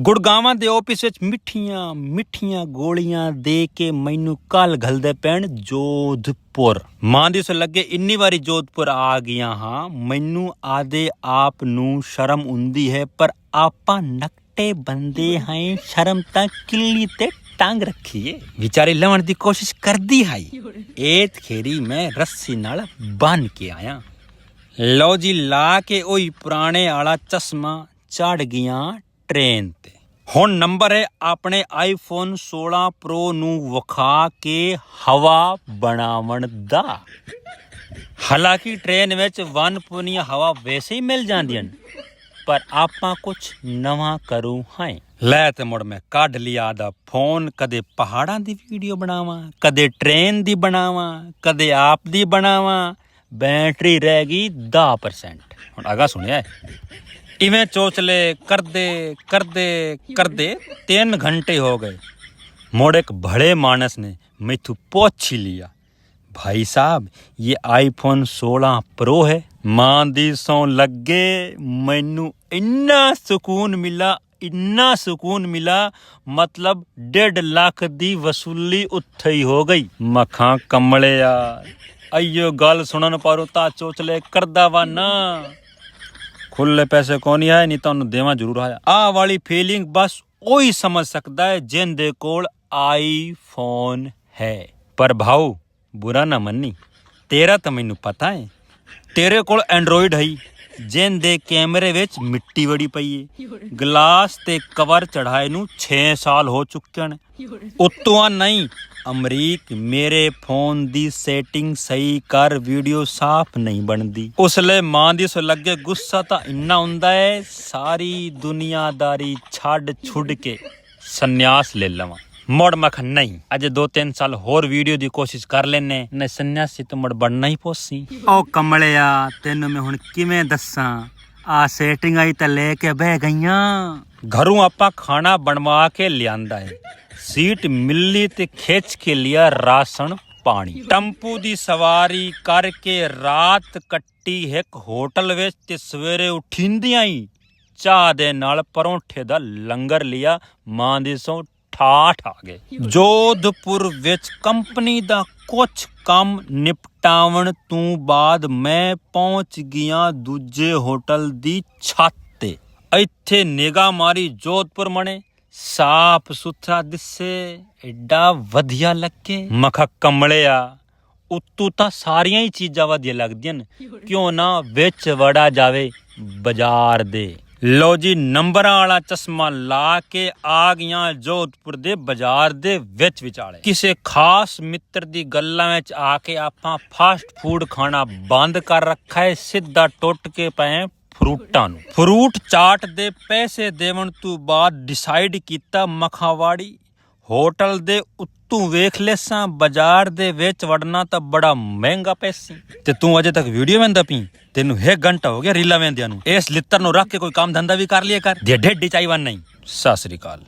ਗੁੜਗਾਵਾਂ ਦੇ ਆਫਿਸ ਵਿੱਚ ਮਿੱਠੀਆਂ ਮਿੱਠੀਆਂ ਗੋਲੀਆਂ ਦੇ ਕੇ ਮੈਨੂੰ ਕੱਲ ਘਲਦੇ ਪੈਣ ਜੋਧਪੁਰ। ਮਾਂ ਦੀ ਲੱਗੇ ਇੰਨੀ ਵਾਰੀ ਜੋਧਪੁਰ ਆ ਗਿਆ ਹਾਂ, ਮੈਨੂੰ ਆਦੇ ਆਪ ਨੂੰ ਸ਼ਰਮ ਹੁੰਦੀ ਹੈ, ਪਰ ਆਪਾਂ ਨਕਟੇ ਬੰਦੇ ਹਾਂ, ਸ਼ਰਮ ਤਾਂ ਕਿੱਲੀ ਤੇ ਟੰਗ ਰੱਖੀਏ। ਵਿਚਾਰੇ ਲਵਣ ਦੀ ਕੋਸ਼ਿਸ਼ ਕਰਦੀ ਹੈ ਏਤ ਖੇਰੀ ਮੈਂ ਰੱਸੀ ਨਾਲ ਬੰਨ ਕੇ ਆਇਆ। ਲਓ ਜੀ, ਲਾ ਕੇ ਉਹੀ ਪੁਰਾਣੇ ਵਾਲਾ ਚਸ਼ਮਾ ਚੜ ਗਿਆ ਟ੍ਰੇਨ ਤੇ। ਹੁਣ ਨੰਬਰ ਹੈ ਆਪਣੇ ਆਈਫੋਨ 16 ਪ੍ਰੋ ਨੂੰ ਵਿਖਾ ਕੇ ਹਵਾ ਬਣਾਉਣ ਦਾ। ਹਾਲਾਂਕਿ ਟ੍ਰੇਨ ਵਿੱਚ ਵਨ ਪੁਨੀਆਂ ਹਵਾ ਵੈਸੇ ਹੀ ਮਿਲ ਜਾਂਦੀਆਂ ਨੇ, ਪਰ ਆਪਾਂ ਕੁਝ ਨਵਾਂ ਕਰੂ ਹਾਂ। ਲੈ ਤੇ ਮੁੜ ਮੈਂ ਕੱਢ ਲਿਆ ਦਾ ਫੋਨ, ਕਦੇ ਪਹਾੜਾਂ ਦੀ ਵੀਡੀਓ ਬਣਾਵਾਂ, ਕਦੇ ਟ੍ਰੇਨ ਦੀ ਬਣਾਵਾਂ, ਕਦੇ ਆਪ ਦੀ ਬਣਾਵਾਂ, ਬੈਟਰੀ ਰਹਿ ਗਈ 10% ਹੁਣ ਅਗਾ ਸੁਣਿਆ ਹੈ? ਇਵੇਂ ਚੋਚਲੇ ਕਰਦੇ ਕਰਦੇ ਕਰਦੇ 3 ਘੰਟੇ ਹੋ ਗਏ मोड़ एक बड़े मानस ने मैथू पूछ ही लिया भाई साहब ये आईफोन 16 प्रो है ਮਾਂ ਦੀ ਸੌ ਲੱਗੇ ਮੈਨੂੰ ਇੰਨਾ ਸਕੂਨ ਮਿਲਾ ਇੰਨਾ ਸਕੂਨ ਮਿਲਾ ਮਤਲਬ 1.5 ਲੱਖ ਦੀ ਵਸੂਲੀ ਉੱਥੇ ਹੀ ਹੋ ਗਈ ਮੱਖਾਂ ਕਮਲਿਆ ਅਈਓ ਗੱਲ ਸੁਣਨ ਪਾਰੋ ਤਾਂ ਚੋਚਲੇ ਕਰਦਾ ਵਾ ਨਾ ਖੁੱਲੇ ਪੈਸੇ ਕੋ ਨਹੀਂ ਆਏ ਨਹੀਂ ਤੁਹਾਨੂੰ ਦੇਵਾਂ ਜ਼ਰੂਰ ਆਇਆ। ਆਹ ਵਾਲੀ ਫੀਲਿੰਗ ਬਸ ਉਹੀ ਸਮਝ ਸਕਦਾ ਹੈ ਜਿੰਦੇ ਕੋਲ ਆਈਫੋਨ ਹੈ। ਪਰ ਭਾਉ ਬੁਰਾ ਨਾ ਮੰਨੀ। ਤੇਰਾ ਤਾਂ ਮੈਨੂੰ ਪਤਾ ਹੈ। ਤੇਰੇ ਕੋਲ ਐਂਡਰੋਇਡ ਹੈ ਜਿੰਦੇ ਕੈਮਰੇ ਵਿੱਚ ਮਿੱਟੀ ਵੜੀ ਪਈ ਏ। ਗਲਾਸ ਤੇ ਕਵਰ ਚੜਾਏ ਨੂੰ 6 ਸਾਲ ਹੋ ਚੁੱਕੇ ਨੇ ਉਤੋਂ ਆ ਨਹੀਂ। ਅਮਰੀਕ, ਮੇਰੇ ਫੋਨ ਦੀ ਸੈਟਿੰਗ ਸਹੀ ਕਰ, ਵੀਡੀਓ ਸਾਫ਼ ਨਹੀਂ ਬਣਦੀ। ਉਸ ਲਈ ਮਾਂ ਦੀ ਸੋ ਲੱਗੇ ਗੁੱਸਾ ਤਾਂ ਇੰਨਾ ਹੁੰਦਾ ਹੈ ਸਾਰੀ ਦੁਨੀਆਦਾਰੀ ਛੱਡ ਛੁੱਡ ਕੇ ਸੰਨਿਆਸ ਲੈ ਲਵਾਂ। ਮੁੜ ਮਖ ਨਹੀਂ, ਅਜੇ 2-3 ਸਾਲ ਹੋਰ ਵੀਡੀਓ ਦੀ ਕੋਸ਼ਿਸ਼ ਕਰ ਲੈਨੇ, ਨੇ ਸੰਨਿਆਸੀ ਤੋਂ ਮੁੜ ਬਣਨਾ ਹੀ ਪੋਸੀ। ਓ ਕਮਲਿਆ, ਤੈਨੂੰ ਮੈਂ ਹੁਣ ਕਿਵੇਂ ਦੱਸਾਂ? ਆ ਸੈਟਿੰਗ ਆਈ ਤਾਂ ਲੈ ਕੇ ਬਹਿ ਗਈਆਂ। ਘਰੋਂ ਆਪਾਂ ਖਾਣਾ ਬਣਵਾ ਕੇ ਲਿਆਂਦਾ ਹੈ। ਸੀਟ ਮਿੱਲੀ ਤੇ ਖਿੱਚ ਕੇ ਲਿਆ ਰਾਸ਼ਨ ਪਾਣੀ। ਟੰਪੂ ਦੀ ਸਵਾਰੀ ਕਰਕੇ ਰਾਤ ਕੱਟੀ ਇੱਕ ਹੋਟਲ ਵਿੱਚ ਤੇ ਸਵੇਰੇ ਉਠਿੰਦਿਆਂ ਹੀ ਚਾਹ ਦੇ ਨਾਲ ਪਰੌਂਠੇ ਦਾ ਲੰਗਰ ਲਿਆ। ਮਾਂ ਦੇ ਸੋਂ ਠਾਠ ਆ ਗਏ। ਜੋਧਪੁਰ ਵਿੱਚ ਕੰਪਨੀ ਦਾ ਕੁਝ ਕੰਮ ਨਿਪਟਾਵਣ ਤੋਂ ਬਾਅਦ ਮੈਂ ਪਹੁੰਚ ਗਿਆ ਦੂਜੇ ਹੋਟਲ ਦੀ ਛੱਤ ਇੱਥੇ ਨਿਗਾਹ ਮਾਰੀ ਜੋਧਪੁਰ ਮਣੇ ਸਾਫ਼ ਸੁਥਰਾ ਦਿਸੇ ਐਡਾ ਵਧੀਆ ਲੱਗੇ ਮਖਾ ਕਮਲਿਆ ਉਤੋਂ ਤਾਂ ਸਾਰੀਆਂ ਹੀ ਚੀਜ਼ਾਂ ਵਧੀਆ ਲੱਗਦੀਆਂ ਨੇ ਕਿਉਂ ਨਾ ਵਿੱਚ ਵੜਾ ਜਾਵੇ ਬਾਜ਼ਾਰ ਦੇ ਲੋ ਜੀ ਨੰਬਰਾਂ ਵਾਲਾ ਚਸ਼ਮਾ ਲਾ ਕੇ ਆ ਗਈਆਂ ਜੋਧਪੁਰ ਦੇ ਬਾਜ਼ਾਰ ਦੇ ਵਿੱਚ ਵਿਚਾਲੇ ਕਿਸੇ ਖਾਸ ਮਿੱਤਰ ਦੀ ਗੱਲਾਂ ਵਿੱਚ ਆ ਕੇ ਆਪਾਂ ਫਾਸਟ ਫੂਡ ਖਾਣਾ ਬੰਦ ਕਰ ਰੱਖਾ ਹੈ ਸਿੱਧਾ ਟੁੱਟ ਕੇ ਪਏ ਫਰੂਟਾਂ ਨੂੰ। ਫਰੂਟ ਚਾਟ ਦੇ ਪੈਸੇ ਦੇਵਣ ਤੋਂ ਬਾਅਦ ਡਿਸਾਈਡ ਕੀਤਾ ਮਖਾਵਾੜੀ। ਹੋਟਲ ਦੇ ਉੱਤੋਂ ਵੇਖ ਲੈਸਾਂ ਬਾਜ਼ਾਰ ਦੇ ਵਿੱਚ ਵੜਨਾ ਤਾਂ ਬੜਾ ਮਹਿੰਗਾ ਪੈਸੀ। ਤੇ ਤੂੰ ਅਜੇ ਤੱਕ ਵੀਡੀਓ ਵੇਂਦਾ ਪਈ? ਤੈਨੂੰ ਇੱਕ ਘੰਟਾ ਹੋ ਗਿਆ ਰੀਲਾ ਵੇਂਦਿਆਂ ਨੂੰ। ਇਸ ਲਿੱਤਰ ਨੂੰ ਰੱਖ ਕੇ ਕੋਈ ਕੰਮ ਧੰਦਾ ਵੀ ਕਰ ਲਿਆ ਕਰ ਜੇ ਢੇਡੀ ਚਾਹੀਵਾਨ ਨਹੀਂ। ਸਤਿ ਸ੍ਰੀ ਅਕਾਲ।